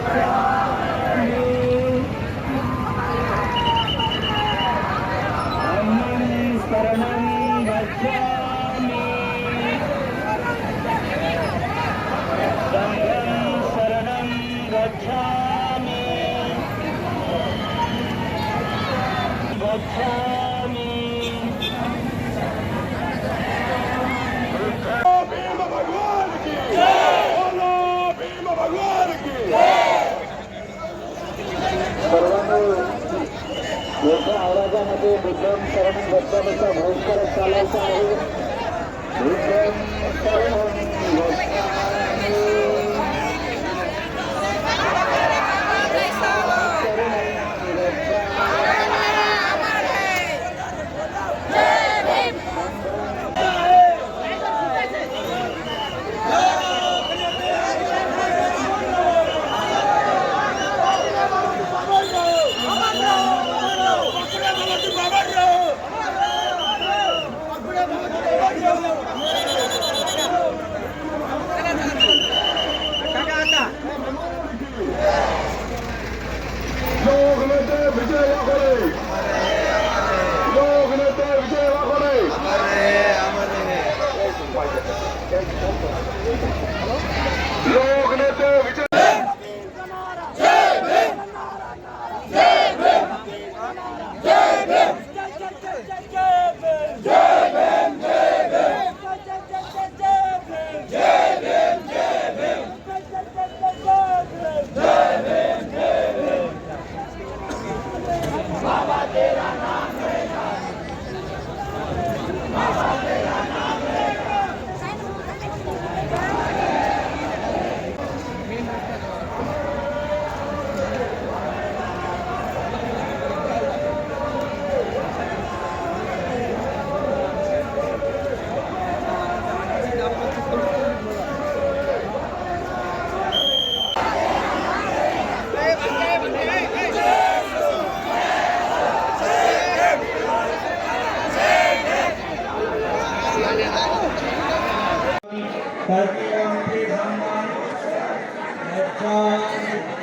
Abraham. জয়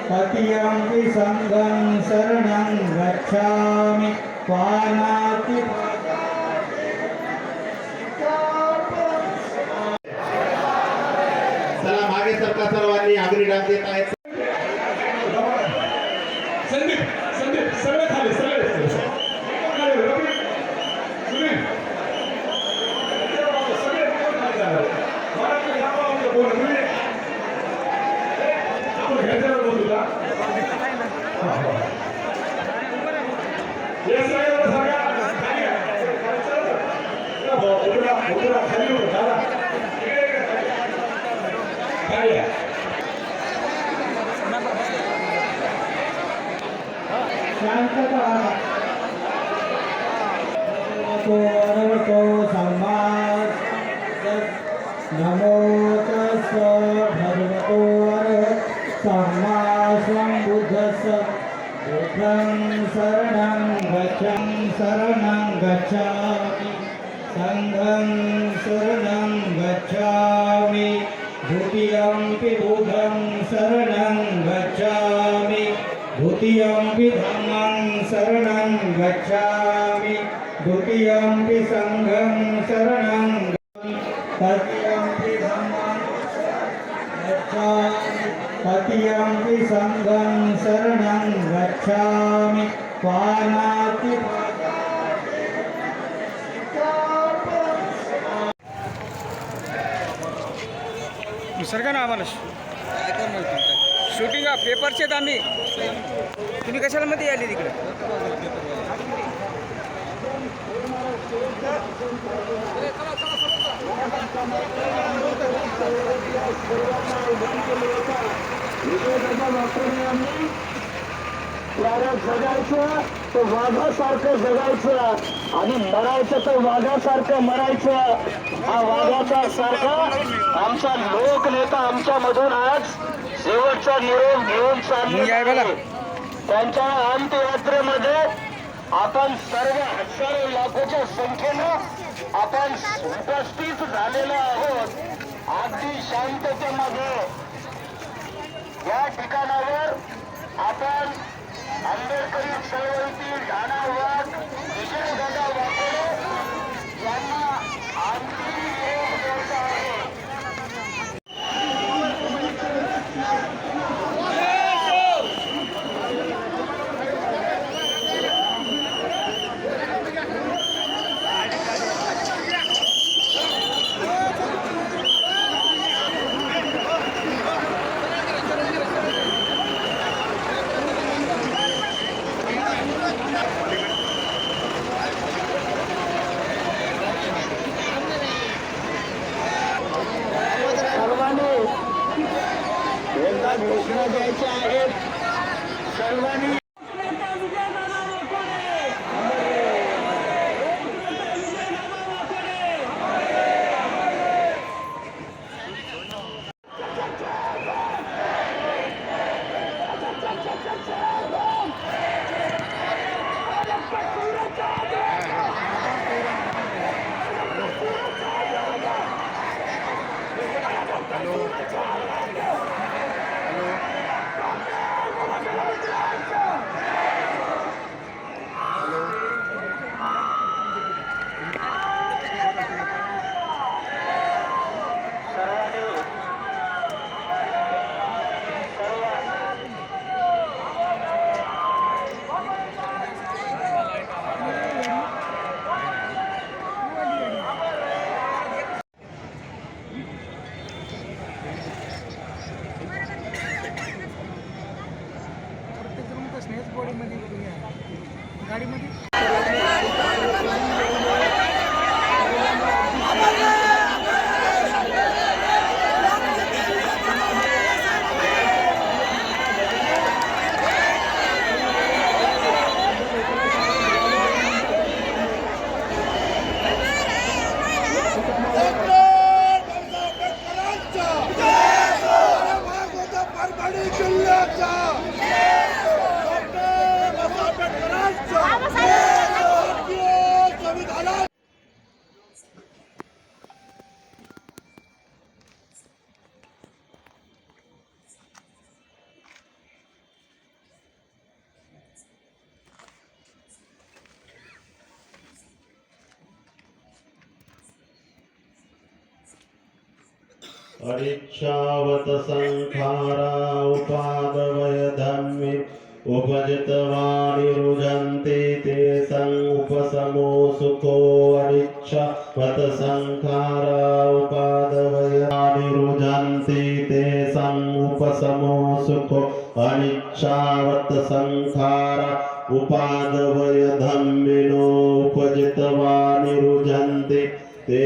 ततीयम्पि सङ्घं शरणं गच्छामि पानाति चला मागे सरका सर्वांनी आगरी डाग देत आहेत. संदीप संदीप सगळे खाली सगळे नमो तस्स भगवतो अरहत सम्मा सम्बुद्धस्स बुद्धं शरणं गच्छं शरणं गच्छामि सङ्घं शरणं गच्छामि द्वितीयम्पि बुद्धं शरणं गच्छामि द्वितीयम्पि धम्मं शरणं गच्छामि द्वितीयम्पि सङ्घं शरणं ततीयम्पि सङ्घं शरणं गच्छामि पानाति सरका ना आम्हाला शूटिंग पेपरचे आहेत आम्ही तुम्ही कशाला मध्ये आले तिकडे वाऱ्यात जगायचं तर वाघासारखं जगायचं आणि मरायचं तर वाघासारखं मरायचं हा वाघाचा सारखा आमचा लोकनेता आमच्या मधून आज शेवटचा निरोप घेऊन मग चालले त्यांच्या अंत्ययात्रेमध्ये आपण सर्व हजारो लाखोच्या संख्येनं आपण उपस्थित झालेलो आहोत. अगदी शांततेमध्ये या ठिकाणावर आपण आंबेडकरी चळवळीतील ढाणा वाघ विजय दादा वाकोडे यांना आमची Hello. गाडीमध्ये गाडीमध्ये अनिच्छावत संखारा उपादवय धम्मे उपजितवानि रुजन्ते ते सं उपसमो सुखो अनिच्छावत संखारा उपादवय रुजन्ते ते सं उपसमो सुखो अनिच्छावत संखारा उपादवय धम्मिनो उपजितवानि रुजन्ते ते